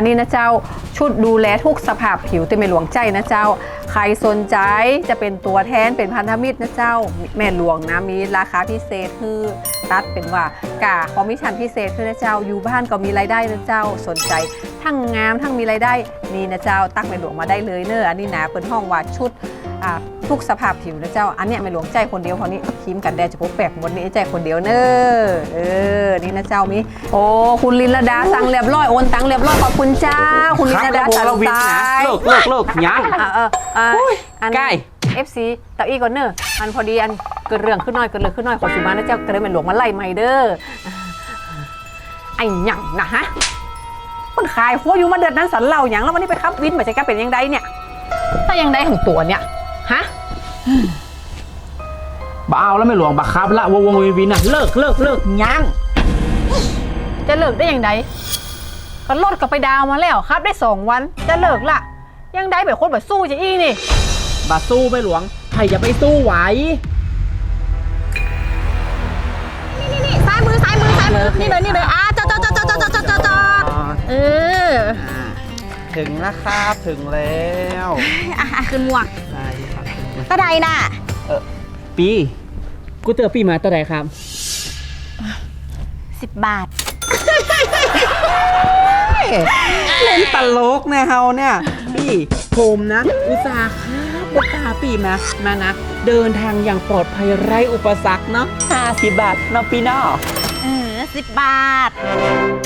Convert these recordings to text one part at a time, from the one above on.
อันนี้นะเจ้าชุดดูแลทุกสภาพผิวเต็มไปหลวงใจนะเจ้า ใครสนใจจะเป็นตัวแทนเป็นพันธมิตรนะเจ้า แม่หลวงนะมีราคาพิเศษคือตัดเป็นว่ากาคอมมิชชั่นพิเศษคือนะเจ้าอยู่บ้านก็มีรายได้นะเจ้าสนใจ ทั้งงามทั้งมีรายได้นี่นะเจ้าตักแม่หลวงมาได้เลยเนอะอันนี้นะเปิดห้องว่าชุดอ่า ทุกสภาพผิวนะเจ้า อันเนี้ยแม่หลวงใจคนเดียวเพราะนี้ครีมกันแดดจะพบแปกหมดนี้ใจคนเดียวเนอเออ นี่นะเจ้ามี โอ้คุณลินลดาสั่งเรียบร้อยโอนตังเรียบร้อยขอบคุณเจ้า คุณลินลดาครับตัดเราวินสายเลิกเลิกเลิกยังอะเออเอออันใกล้ FC เตาอี้ก่อนเนออันพอดีอันเกิดเรื่องขึ้นน่อยเกิดเรื่องขึ้นน่อยขอสิมานะเจ้าก็เลยแม่หลวงมาไล่ไม่เด้อไอ้หยังนะฮะมันขายหัวอยู่มาเดือนนั้นสันเหล่าอย่างแล้ววันนี้ไปขับวินมาจะกล้าเป็นยังไงเนี่ยถ้ายังได้ของตัวเนี่ยฮะ บ้าเอาแล้วไม่หลวงบักครับละวงวงวินวินนะเลิกเลิกเลิกยังจะเลิกได้ยังไงก็ลดกับไปดาวมาแล้วครับ ได้สองวันจะเลิกละยังได้แบบคนแบบสู้จะอี้นี่บาสู้ไม่หลวงใครจะไปสู้ไหวนี่ซ้ายมือซ้ายมือซ้ายมือนี่เลยนี่เลยอะจอดจอดจอดจอดจอดจอดจอดจอดเออ ถึงแล้วครับ ถึงแล้ว อะอะขึ้นหมวกได้ครับ ตะไดน่ะ ปีกูเจอปีมาตัวใดครับ สิบบาท เล่นตลกนะเฮาเนี่ยพี่ผมนะ อุตส่าห์ครับบตาปีมามานะ เดินทางอย่างปลอดภัยไร้อุปสรรคเนาะห้าสิบบาทเนาะปีเนาะเออสิบบาท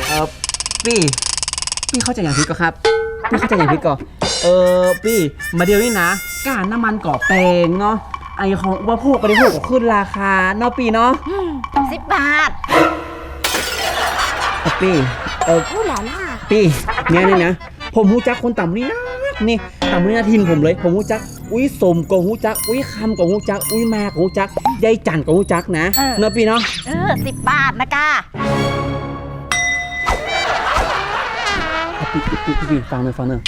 เออพี่พี่เข้าใจอย่างพี่ก็ครับพี่เข้าใจอย่างพี่ก็เออพี่มาเดียวนี่นะ การน้ำมันก่อแปลงเนาะไอของอุปโภคบริโภคก็ขึ้นราคาเนาะปีเนาะสิบบาทปีเออผู้หลานปีเนี่ยนี่นะผมรู้จักคนต่ำนี่นะนี่ต่ำนี่นาทินผมเลย ผมรู้จักอุ้ยสมก็รู้จัก อุ้ยคำก็รู้จัก อุ้ยแมาก็รู้จักยายจันก็รู้จักนะเนาะปีเนาะเออสิบบาทนะกาะปีปีปีฟังไปฟังหนึ่ง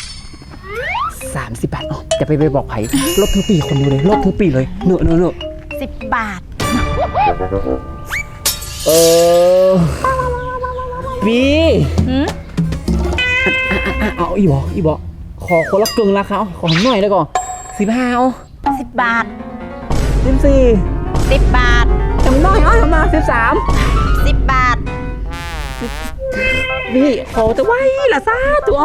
ามสิบบาทอ๋อจะไปไปบอกไผ่ลบทั้งปีคนดูเลยลบทั้งปีเลยเนอะเนอะเนอะสิบบาท เออปีหืม อะอะอะเอาอีบอกอีบอกขอคนละเกิงราคาเอาขอหน่อยแล้วก่อนสิบห้าเอาสิบบาทสิบสี่สิบบาทจำน้อยเอาทำมาสิบสามสิบบาท พี่ขอจะไว้ละซาตัว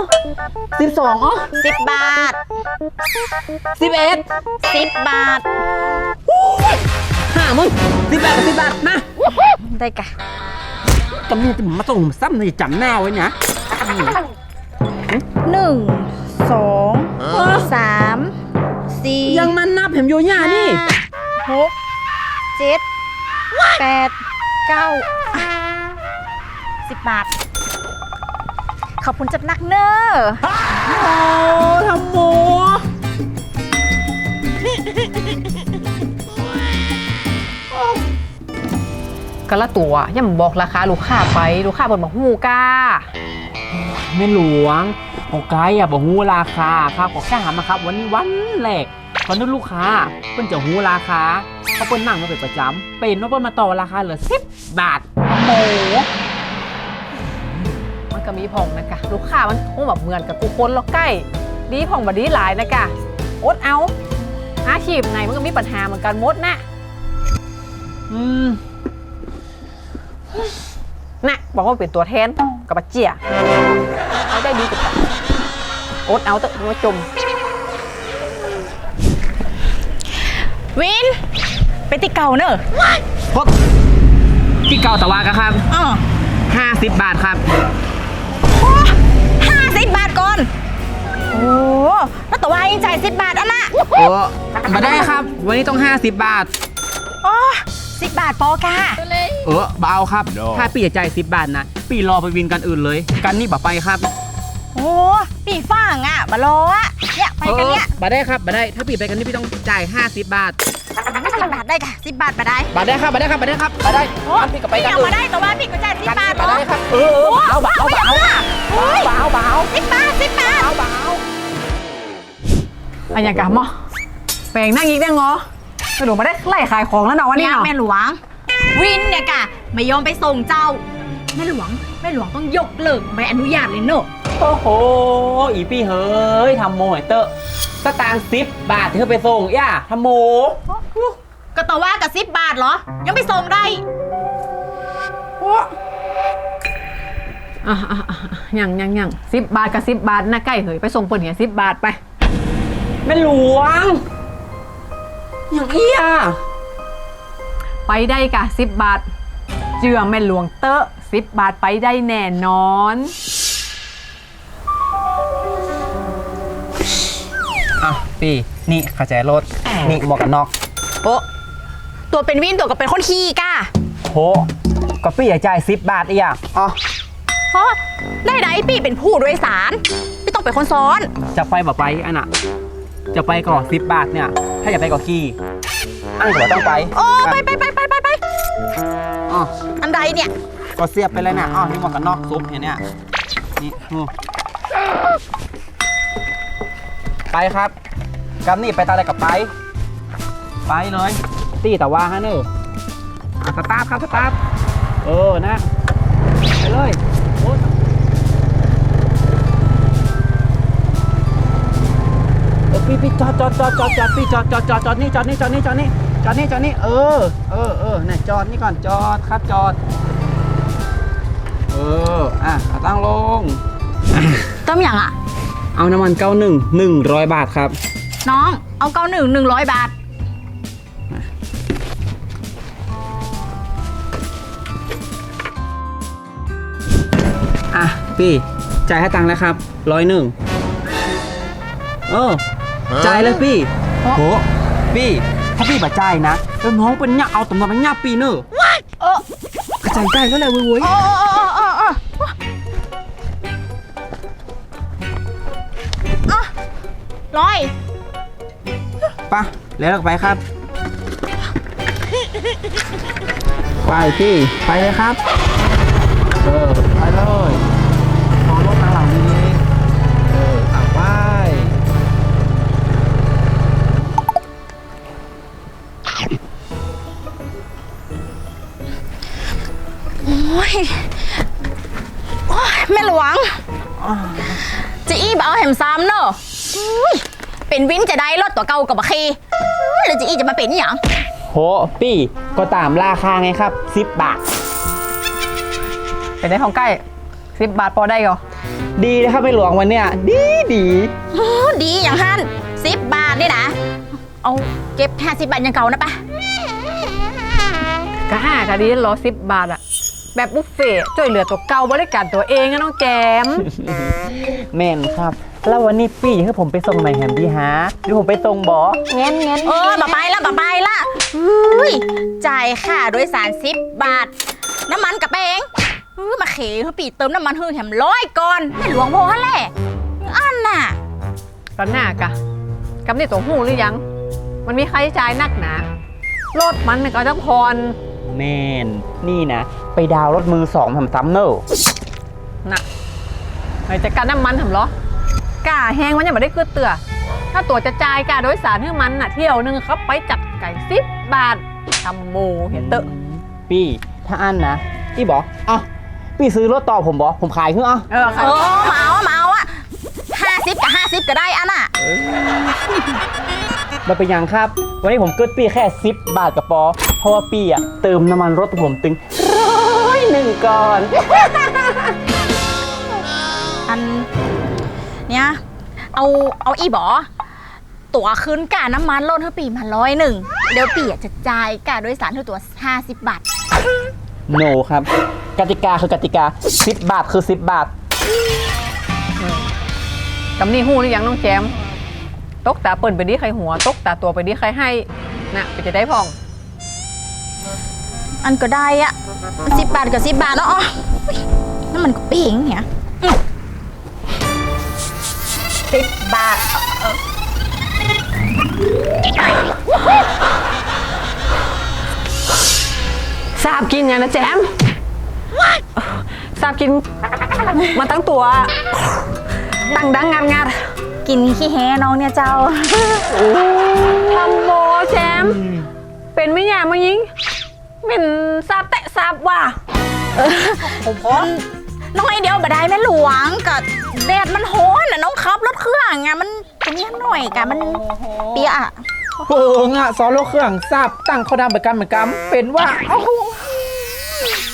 สิบสองอ๋อสิบบาทสิบเอ็ดสิบบาทห้ามึงสิบแปดกับสิบบาทนะได้กะจำเนี่ยจะมาส่งซ้ำในจำหน้าไว้นะหนึ่งสองสามสี่ยังมันนับเห็มโยย่านี่ห้าหกเจ็ดแปดเก้า สิบบาท ขอบคุณจัดนักเนอร์โอ้ทำโมก็ละตัวอย่ามาบอกราคาลูกค้าไป ลูกค้าบนบอกหูกาไม่หลวงโอไกายอะบอกหูราคาครับขอกล้ามาครับ วันนี้วันแรกตอนนั้นลูกค้าเพิ่นจะหูราคาเขาเปิ้นนั่งมาเป็นประจำเป็นว่าเปิ้นมาต่อราคาเหลือสิบบาทโอ้โหมัน ก็มีผ่องนะกะลูกค้ามันคงแบบเหมือนกับกูคนแล้วใกล้ ดีผ่องบดีหลายนะกะอดเอาอาชีพไหนมันก็มีปัญหาเหมือนกันหมดนะอืมนะบอกว่าเป็นตัวแทนกับปัจเจียเขาได้ดีกว่ากันอดเอาเถอะมาจม วิน ไปติเก่าเนอะพบที่เก่าตะวากะครับอ๋อ50 บาทครับ มาได้ครับ วันนี้ต้อง 50 บาทอ๋อสิบบาทปอกาเออเบเอาครับถ้าปีจะจ่าย10 บาทนะ ปีรอไปวินกันอื่นเลย กันนี่บ่ไปครับโอ้ปีฟ่างอะมารออะ เนี่ย ไปกันเนี่ยออบ่ได้ครับบ่ได้ ถ้าปีไปกันนี่พี่ต้องจ่าย 50 บาทไม่สิบบาทได้ค่ะสิบบาทมาได้บ่ได้ครับบ่ได้ครับบ่ได้ครับบ่ได้โอ้กันพี่ก็ไปกันเอาอื่มานได้แต่ว่าพี่ก็จ่ายสิบบาทบ่ได้ครับ เออเออเอาบ่เอาบ่เอาโอ้ยบ่เอาบ่เอา สิบบาทสิบบาทเอาบ่เอาอันอย่างกะหมอ แปลงนั่งอีกได้งอไม่หลวงมาได้ไล่ขายของแล้วเนาะวันนี้เนี่ยเนาะแม่หลวง วินเนี่ยกะไม่ยอมไปส่งเจ้า แม่หลวงแม่หลวงต้องยกเลิกใบอนุญาตเลยเนอะโอ้โห อีพี่เฮ้ยทำโมยเตอะสตางค์สิบบาทที่เธอไปส่งย่าทำโม ก็ต่อว่ากับสิบบาทเหรอ ยังไม่ส่งได้อะอะอะยังยังยังสิบบาทกับสิบบาทนะใกล้เหยไปส่งเปิ่นเหียสิบบาทไป แม่หลวง อย่างเอี้ยไปได้กะสิบบาท เจือแม่หลวงเตอะสิบบาทไปได้แน่นอน อะพี่นี่ขาแจรถ นี่หมวกกันน็อกโอ้ตัวเป็นวินตัวก็เป็นคนขี้ก้าโหก็พี่อย่าจ่ายสิบบาทอีกอะอ๋อเพราะได้ไดพี่เป็นผู้โดยสาร ไม่ต้องเป็นคนซ้อน จะไปบ่ไปอันน่ะ จะไปก่อนสิบบาทเนี่ย ถ้าอยากไปก็ขี่อันก็บ่ต้องไปโอ้ไปไปไปไปไปไปอ๋ออันใดเนี่ย ก็เสียบไปเลยนะอ๋อนี่หมวกกันน็อกซุปเห็นเนี่ยนี่อืมไปครับกำนี่ไปตาอะไรกับไป ไปเลยตีแต่ว่าฮะเนอะอะสตาร์ทครับสตาร์ทเออนะ ไปเลยโอ้ย พี่พี่จอดจอดจอดจอดจอดพี่จอดจอดจอดจอดนี่จอดนี่จอดนี่จอดนี่จอดนี่จอดนี่เออเออเออเนี่ยจอดนี่ก่อนจอดครับจอด เอออะเอาตั้งลง ต้มอย่างอะ เอาน้ำมันเก้าหนึ่งหนึ่งร้อยบาทครับ น้อง เอาเก้าหนึ่งหนึ่งร้อยบาท อะพี่จ่ายให้ตังค์แล้วครับร้อยหนึ่งเออ จ่ายเลยพี่โหพี่ถ้าพี่บ่จ่ายนะแล้วน้องเป็นเนี่ยเอาตำนานไปเนี่ยปีเนอะเออกระจายได้ก็เลยเว้ยเว้ยโอ้โอ้โอ้โอ้โอ้อะร้อยไปะแล้วเราไปครับ ไปพี่ ไปเลยครับ เออ ไปเลย ยโอ้ยแม่หลวงจะอี้บ่เอาแหมซ้ำเนอะอุ้ยเป็นวินจะได้รถตัวเก่ากับบะคีอุ้ยแล้วจะอี้จะมาเป็นอหย่างโหพี่ก็ตามราคาไงครับ10บาทไปได้ของใกล้สิบบาทพอได้ก็ดีนะครับไม่หลวงวันเนี้ยดีดีโอ้ดีอย่างฮั่นสิบบาทนี่นะเอาเก็บห้าสิบบาทอยังเก่านะปะก็ห้ากะดีรอสิบบาทอะ แบบบุฟเฟ่ต์ช่วยเหลือตัวเก่าบริการตัวเองอะน้องแจม แม่นครับ แล้ววันนี้พี่อยากให้ผมไปส่งไหนแฮมดีฮะหรือผมไปส่งบอเงี้ยเงี้ยเออบ่ไปละบ่ไปละอุ้ยจ่ายค่าโดยสารสิบบาท น้ำมันกับเองอื้อมาเขคือปีเติมน้ำมันฮือแหมร้อยก่อนไม่หลวงโพฮะแหละอันน่ะกันหน้ากะกำนี่ตัวหูหรือยัง มันมีค่าใช้จ่ายนักหนา รถมันก็ต้องพร แม่นนี่นะ ไปดาวน์รถมือสองทำซ้ำเนอะน่ะเฮ้ยจะการน้ำมันทำเหรอกาแห้งมันยังไม่ได้เกลือเตือ ถ้าตัวจะจ่ายกาโดยสารให้มันน่ะเที่ยวหนึงครับไปจัดไก่สิบบาททำโมเห็นเตอะพี่ถ้าอันนะพี่บอกอะพี่ซื้อรถต่อผมบอกผมขายคืออะเออเออมาเอาอะมาเอาอะห้าสิบกับห้าสิบก็ได้อันน่ะมันเป็นยังครับ วันนี้ผมเกิดปีแค่10บาทกับปอ เพราะว่าปีอะเติมน้ำมันรถผมตึงร้อยหนึ่งก่อน อันเนี้ยเอาเอาอีบอตั๋วคืนกาน้ำมันลดเท่าปีมาร้อยหนึ่งเดี๋ยวปีอะจะจ่ายกาโดยสารเท่าตัวห้าสิบบาท โนครับ กติกาคือกติกา10บาทคือ10บาท กำนี่หูหรือยังน้องแจม ตกตาเปิ่นไปดีใครหัว ตกตาตัวไปดีใครให้ น่ะไปจะได้พอง อันก็ได้อะสิบบาทกับสิบบาทเนาะอ๋ออุ๊ยนั่นมันก็เป่งเนี่ยสิบบาททราบกินยังนะแจมทราบกินมาตั้งตัวดังดังงามงาดกินขี้แฮน้องเนี่ยเจ้าทำโมแจมเป็นไม่ยามายิง เป็นทราบแตะทราบว่าผมพน้อยเดียวบ่ได้แม่หลวงกับเแดดมันโหนน่ะน้องขับรถเครื่องไงมันตรงนี้หน่อยกะมันเปียอะเปิงอะซอโลเครื่องทราบตั้งเขาดำเหมือนกันเหมือนกันเป็นว่าเอ้า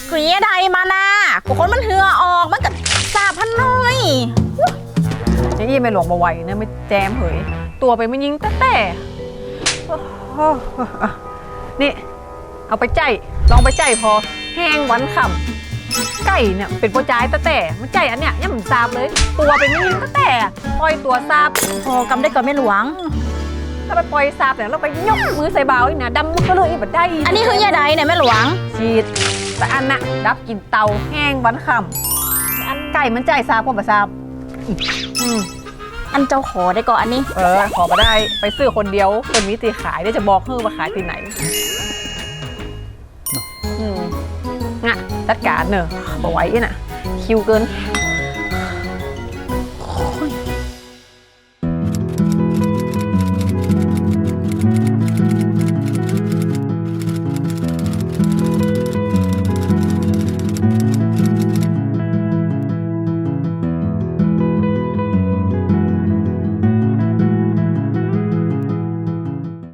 กรียใดมานะกูคนมันเหือออกมันก็สาบพันหน่อยจะอี้ไม่หลวงมาไหวนะไม่แจมเหยตัวไปไม่ยิงแต่แต่โอ้โหนี่ เอาไปใจลองไปใจพอแห้งหวันขำไก่เนี่ยเป็นโปรจายแต่แต่มันใจอันเนี้ยยังมันซาบเลย ตัวเป็นไม่ยิงแต่แต่ปล่อยตัวซาบพอกำได้ก่อนแม่หลวงถ้าไปปล่อยซาบเนี่ยเราไปยกมือใส่เบาอีกนะดำก็เลยอีกแบบได้ อันนี้คือยาใดเนี่ยแม่หลวงฉีดแต่อันน่ะดับกินเตาแห้งหวันขำอันไก่มันใจซาบพวกแบบซาบอืมอันเจ้าขอได้ก่อนอันนี้ เออ ขอมาได้ไปซื้อคนเดียว คนมีตีขายเดี๋ยวจะบอกเฮ้อว่าขายที่ไหน อืมงะจัดการเนอะบอกไว้น่ะ คิวเกิน